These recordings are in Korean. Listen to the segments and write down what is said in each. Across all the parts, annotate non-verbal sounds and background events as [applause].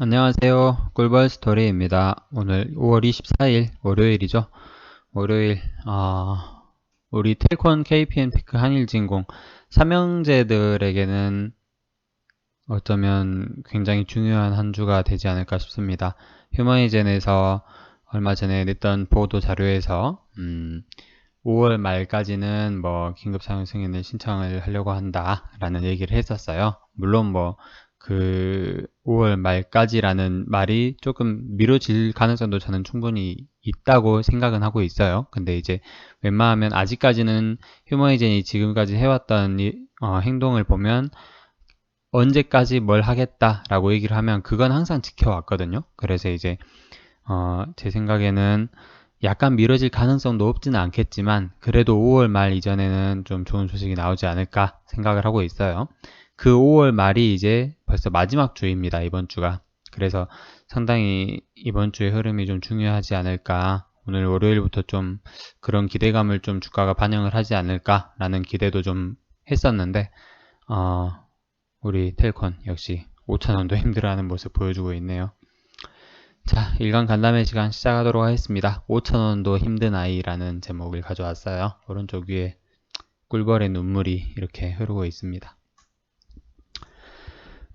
안녕하세요. 꿀벌 스토리입니다. 오늘 5월 24일 월요일이죠. 월요일 어, 우리 텔콘 KPN 테크 한일진공 삼형제들에게는 어쩌면 굉장히 중요한 한 주가 되지 않을까 싶습니다. 휴머니젠에서 얼마 전에 냈던 보도 자료에서 음, 5월 말까지는 뭐 긴급 사용 승인을 신청을 하려고 한다라는 얘기를 했었어요. 물론 뭐 그 5월 말까지라는 말이 조금 미뤄질 가능성도 저는 충분히 있다고 생각은 하고 있어요. 근데 이제 웬만하면 아직까지는 휴머이젠이 지금까지 해왔던 이, 어, 행동을 보면 언제까지 뭘 하겠다라고 얘기를 하면 그건 항상 지켜왔거든요. 그래서 이제 어, 제 생각에는 약간 미뤄질 가능성도 없지는 않겠지만 그래도 5월 말 이전에는 좀 좋은 소식이 나오지 않을까 생각을 하고 있어요. 그 5월 말이 이제 벌써 마지막 주입니다. 이번 주가. 그래서 상당히 이번 주의 흐름이 좀 중요하지 않을까. 오늘 월요일부터 좀 그런 기대감을 좀 주가가 반영을 하지 않을까라는 기대도 좀 했었는데, 어, 우리 텔콘 역시 5천원도 [laughs] 힘들어하는 모습 보여주고 있네요. 자, 일간 간담회 시간 시작하도록 하겠습니다. 5천원도 힘든 아이라는 제목을 가져왔어요. 오른쪽 위에 꿀벌의 눈물이 이렇게 흐르고 있습니다.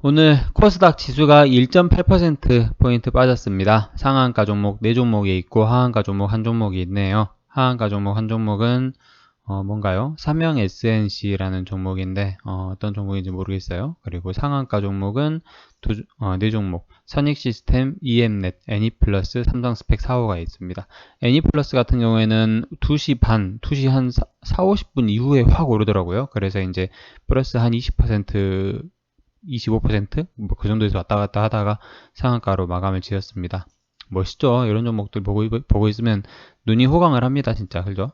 오늘 코스닥 지수가 1.8%포인트 빠졌습니다. 상한가 종목 4종목이 있고 하한가 종목 한 종목이 있네요. 하한가 종목 한 종목은 어, 뭔가요? 삼형 SNC라는 종목인데 어, 떤 종목인지 모르겠어요. 그리고 상한가 종목은 두, 어, 네 종목 선익시스템, EM넷, 애니플러스, 삼성스펙 4호가 있습니다. 애니플러스 같은 경우에는 2시 반, 2시 한 4, 50분 이후에 확 오르더라고요. 그래서 이제 플러스 한 20% 25%뭐 그 정도에서 왔다 갔다 하다가 상한가로 마감을 지었습니다. 멋있죠? 이런 종목들 보고, 보고 있으면 눈이 호강을 합니다. 진짜. 그죠?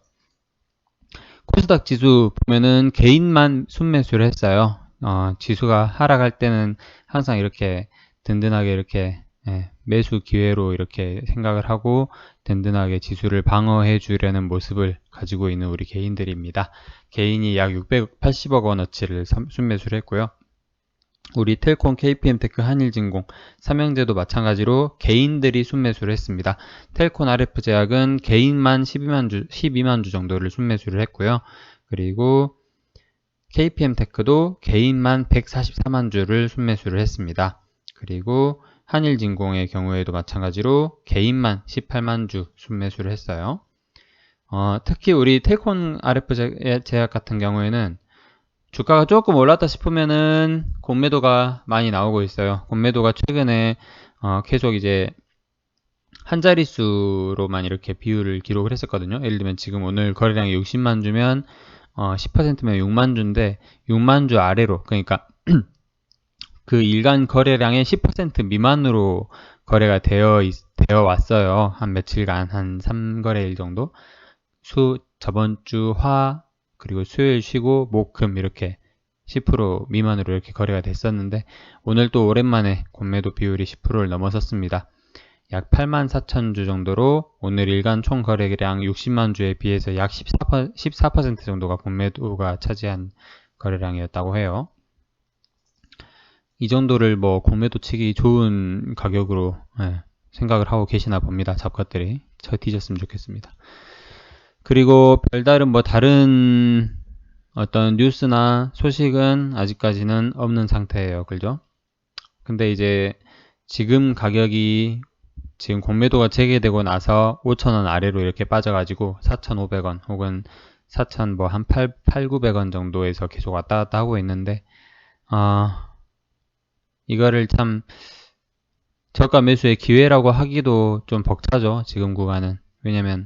코스닥 지수 보면은 개인만 순매수를 했어요. 어, 지수가 하락할 때는 항상 이렇게 든든하게 이렇게 예, 매수 기회로 이렇게 생각을 하고 든든하게 지수를 방어해 주려는 모습을 가지고 있는 우리 개인들입니다. 개인이 약 680억 원어치를 순매수를 했고요. 우리 텔콘, KPM테크, 한일진공, 삼형제도 마찬가지로 개인들이 순매수를 했습니다. 텔콘 RF제약은 개인만 12만 주, 12만 주 정도를 순매수를 했고요. 그리고 KPM테크도 개인만 144만 주를 순매수를 했습니다. 그리고 한일진공의 경우에도 마찬가지로 개인만 18만 주 순매수를 했어요. 어, 특히 우리 텔콘 RF제약 같은 경우에는 주가가 조금 올랐다 싶으면은 공매도가 많이 나오고 있어요. 공매도가 최근에 어, 계속 이제 한 자릿수로만 이렇게 비율을 기록을 했었거든요. 예를 들면 지금 오늘 거래량이 60만 주면 어, 10%면 6만 주인데 6만 주 아래로 그러니까 [clears throat] 그 일간 거래량의 10% 미만으로 거래가 되어 있, 되어 왔어요. 한 며칠간 한 3거래일 정도. 수 저번 주 화 그리고 수요일 쉬고 목, 금 이렇게 10% 미만으로 이렇게 거래가 됐었는데 오늘 또 오랜만에 공매도 비율이 10%를 넘어섰습니다. 약 8만 4천 주 정도로 오늘 일간 총 거래량 60만 주에 비해서 약 14%, 14% 정도가 공매도가 차지한 거래량이었다고 해요. 이 정도를 뭐 공매도 치기 좋은 가격으로 네, 생각을 하고 계시나 봅니다. 잡것들이 저 뒤졌으면 좋겠습니다. 그리고 별다른 뭐 다른 어떤 뉴스나 소식은 아직까지는 없는 상태예요. 그죠? 근데 이제 지금 가격이 지금 공매도가 재개되고 나서 5천원 아래로 이렇게 빠져가지고 4,500원 혹은 4천 뭐 한 8, 8, 900원 정도에서 계속 왔다 갔다 하고 있는데 아 이거를 참 저가 매수의 기회라고 하기도 좀 벅차죠. 지금 구간은. 왜냐면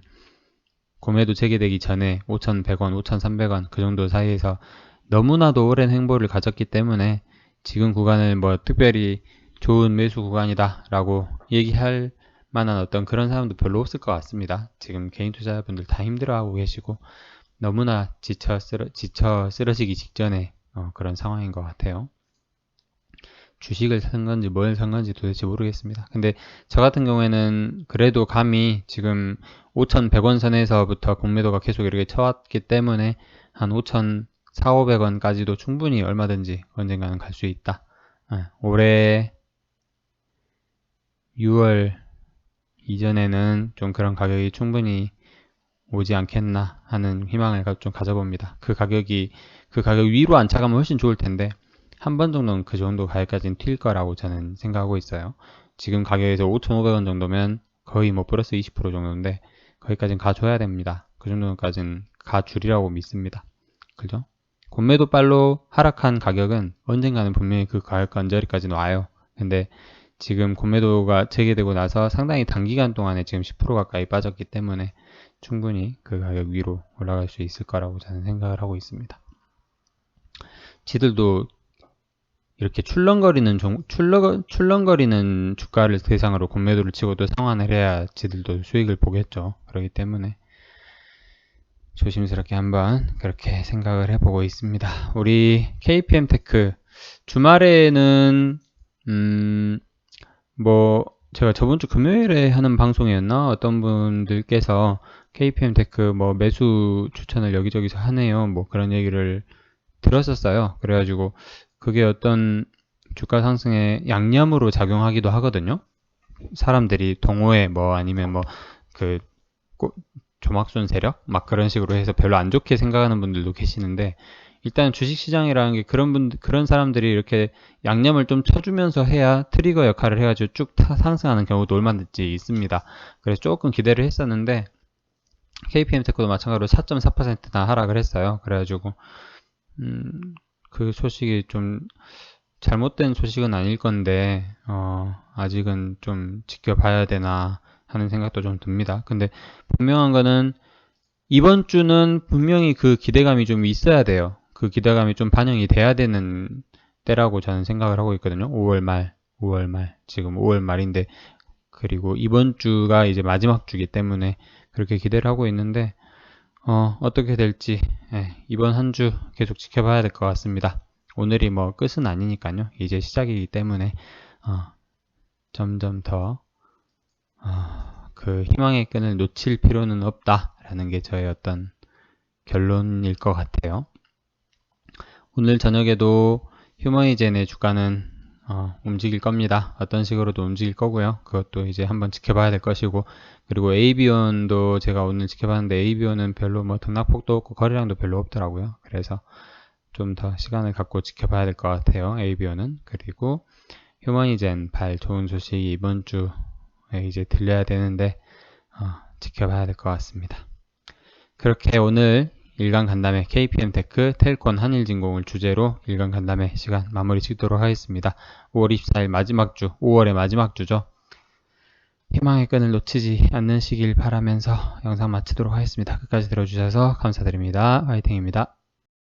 구매도 재개되기 전에 5,100원, 5,300원 그 정도 사이에서 너무나도 오랜 행보를 가졌기 때문에 지금 구간을 뭐 특별히 좋은 매수 구간이다 라고 얘기할 만한 어떤 그런 사람도 별로 없을 것 같습니다. 지금 개인 투자자분들 다 힘들어하고 계시고 너무나 지쳐, 쓰러, 지쳐 쓰러지기 직전에 어, 그런 상황인 것 같아요. 주식을 산 건지 뭘 산 건지 도대체 모르겠습니다. 근데 저 같은 경우에는 그래도 감히 지금 5,100원 선에서부터 공매도가 계속 이렇게 쳐왔기 때문에 한 5,400원까지도 충분히 얼마든지 언젠가는 갈 수 있다. 네, 올해 6월 이전에는 좀 그런 가격이 충분히 오지 않겠나 하는 희망을 가- 좀 가져봅니다. 그 가격이 그 가격 위로 안 차가면 훨씬 좋을 텐데 한 번 정도는 그 정도 가격까지는 튈 거라고 저는 생각하고 있어요. 지금 가격에서 5,500원 정도면 거의 뭐 플러스 20% 정도인데 거기까지는 가줘야 됩니다. 그 정도까지는 가주리라고 믿습니다. 그죠? 공매도 빨로 하락한 가격은 언젠가는 분명히 그 가격과 언저리까지는 와요. 근데 지금 공매도가 재개되고 나서 상당히 단기간 동안에 지금 10% 가까이 빠졌기 때문에 충분히 그 가격 위로 올라갈 수 있을 거라고 저는 생각을 하고 있습니다. 지들도 이렇게 출렁거리는 종, 출렁, 출렁거리는 주가를 대상으로 공매도를 치고도 상환을 해야 지들도 수익을 보겠죠. 그렇기 때문에 조심스럽게 한번 그렇게 생각을 해보고 있습니다. 우리 KPM 테크 주말에는 음, 뭐 제가 저번 주 금요일에 하는 방송이었나 어떤 분들께서 KPM 테크 뭐 매수 추천을 여기저기서 하네요. 뭐 그런 얘기를 들었었어요. 그래가지고 그게 어떤 주가 상승의 양념으로 작용하기도 하거든요. 사람들이 동호회 뭐 아니면 뭐 그 조막순 세력 막 그런 식으로 해서 별로 안 좋게 생각하는 분들도 계시는데 일단 주식시장이라는 게 그런 분 그런 사람들이 이렇게 양념을 좀 쳐주면서 해야 트리거 역할을 해가지고 쭉 타- 상승하는 경우도 얼마든지 있습니다. 그래서 조금 기대를 했었는데 KPM 테크도 마찬가지로 4.4%나 하락을 했어요. 그래가지고 음, 그 소식이 좀 잘못된 소식은 아닐 건데 어, 아직은 좀 지켜봐야 되나 하는 생각도 좀 듭니다. 근데 분명한 거는 이번 주는 분명히 그 기대감이 좀 있어야 돼요. 그 기대감이 좀 반영이 돼야 되는 때라고 저는 생각을 하고 있거든요. 5월 말, 5월 말, 지금 5월 말인데, 그리고 이번 주가 이제 마지막 주기 때문에 그렇게 기대를 하고 있는데, 어, 어떻게 될지, 예, 이번 한 주 계속 지켜봐야 될 것 같습니다. 오늘이 뭐 끝은 아니니까요. 이제 시작이기 때문에, 어, 점점 더, 어, 그 희망의 끈을 놓칠 필요는 없다라는 게 저의 어떤 결론일 것 같아요. 오늘 저녁에도 휴머이젠의 주가는 어, 움직일 겁니다. 어떤 식으로도 움직일 거고요. 그것도 이제 한번 지켜봐야 될 것이고 그리고 ABON도 제가 오늘 지켜봤는데 ABON은 별로 뭐 등락폭도 없고 거래량도 별로 없더라고요. 그래서 좀 더 시간을 갖고 지켜봐야 될 것 같아요. ABO는 그리고 휴머니젠 발 좋은 소식이 이번 주에 이제 들려야 되는데 어, 지켜봐야 될 것 같습니다. 그렇게 오늘 일간 간담회 KPM 테크 텔콘 한일진공을 주제로 일간 간담회 시간 마무리 짓도록 하겠습니다. 5월 24일 마지막 주, 5월의 마지막 주죠. 희망의 끈을 놓치지 않는 시길 바라면서 영상 마치도록 하겠습니다. 끝까지 들어주셔서 감사드립니다. 화이팅입니다.